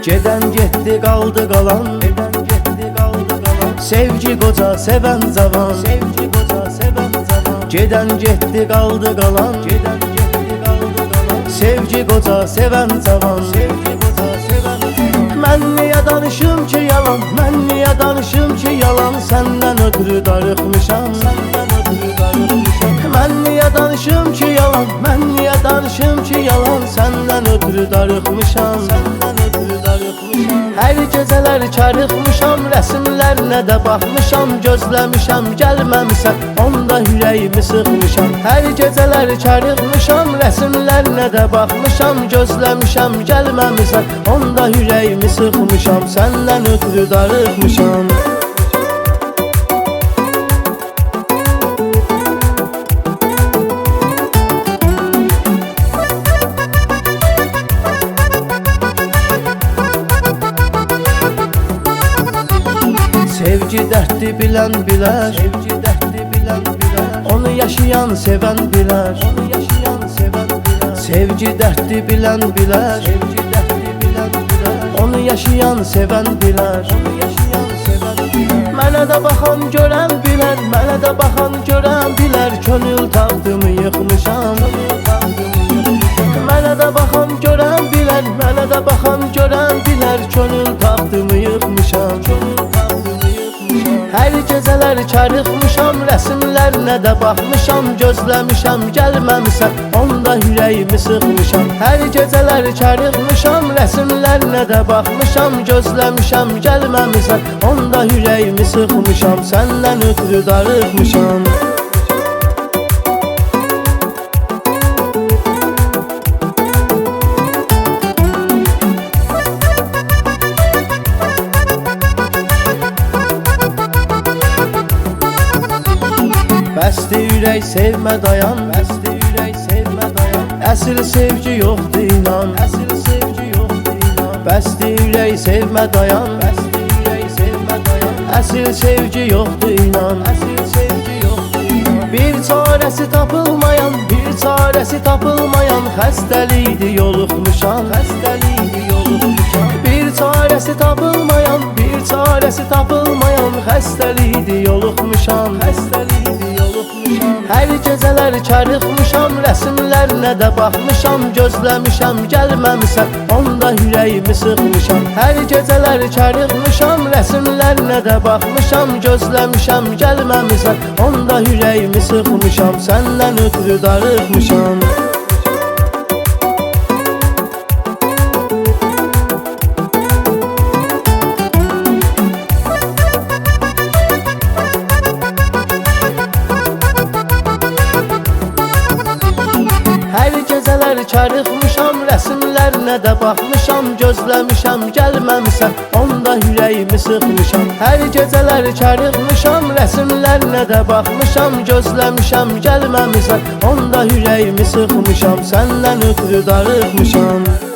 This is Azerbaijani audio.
Gedən getdi qaldı qalan Gedən getdi qaldı qalan Sevgi qoca sevən cavan Sevgi qoca sevən cavan Gedən getdi qaldı qalan Gedən getdi qaldı qalan Sevgi qoca sevən cavan Sevgi qoca sevən cavan Mən niyə danışım ki yalan? Mən niyə danışım ki yalan? Səndən ötürü darıxmışam Səndən ötürü darıxmışam Mən niyə danışım ki yalan? Mən niyə danışım ki yalan? Səndən ötürü darıxmışam Səndən Hər gecələr çarıxmışam Rəsimlərinə də baxmışam Gözləmişəm gəlməmisən Onda ürəyimi sıxmışam Hər gecələr çarıxmışam Rəsimlərinə də baxmışam Gözləmişəm gəlməmisən Onda ürəyimi sıxmışam Səndən ötürü darıxmışam Sevgi dərddi bilən bilər Sevgi dərddi bilən bilər Onu yaşayan sevən bilər Onu yaşayan sevən bilər Sevgi dərddi bilən bilər Sevgi dərddi bilən bilər Onu yaşayan sevən bilər Onu yaşayan sevən bilər Mənə də baxan görən bilər Mənə də baxan görən bilər Könül tapdımı yıxmışam Mənə də baxan görən bilər Mənə də baxan görən bilər Könül tapdımı yıxmışam Könül Hər gecələr çarıxmışam Rəsimlərinə də baxmışam Gözləmişəm gəlməmisən Onda ürəyimi sıxmışam Hər gecələr çarıxmışam Rəsimlərinə də baxmışam Gözləmişəm gəlməmisən Onda ürəyimi sıxmışam Səndən ötürü darıxmışam Bəsdi ürək sevmə dayan. Bəsdi ürək sevmə dayan. Əsl sevgi yoxdur inan. Əsl sevgi yoxdur inan. Bəsdi ürək sevmə dayan. Bəsdi ürək sevmə dayan. Əsl sevgi yoxdur inan. Əsl sevgi yoxdur inan. Bir çarəsi tapılmayan Bir çarəsi tapılmayan Xəstəlikdir yoluxmuşam Xəstəlikdir yoluxmuşam Bir çarəsi tapılmayan Bir çarəsi tapılmayan Xəstəlikdir yoluxmuşam Xəstəlikdir yoluxmuşam Hər gecələr çarıxmışam Rəsimlərinə də baxmışam Gözləmişəm gəlməmisən Onda ürəyimi sıxmışam Hər gecələr çarıxmışam Rəsimlərinə də baxmışam Gözləmişəm gəlməmisən Onda ürəyimi sıxmışam Səndən ötürü darıxmışam Hər gecələr çarıxmışam Rəsimlərinə də baxmışam Gözləmişəm gəlməmisən Onda ürəyimi sıxmışam Hər gecələr çarıxmışam Rəsimlərinə də baxmışam Gözləmişəm gəlməmisən Onda ürəyimi sıxmışam Səndən ötürü darıxmışam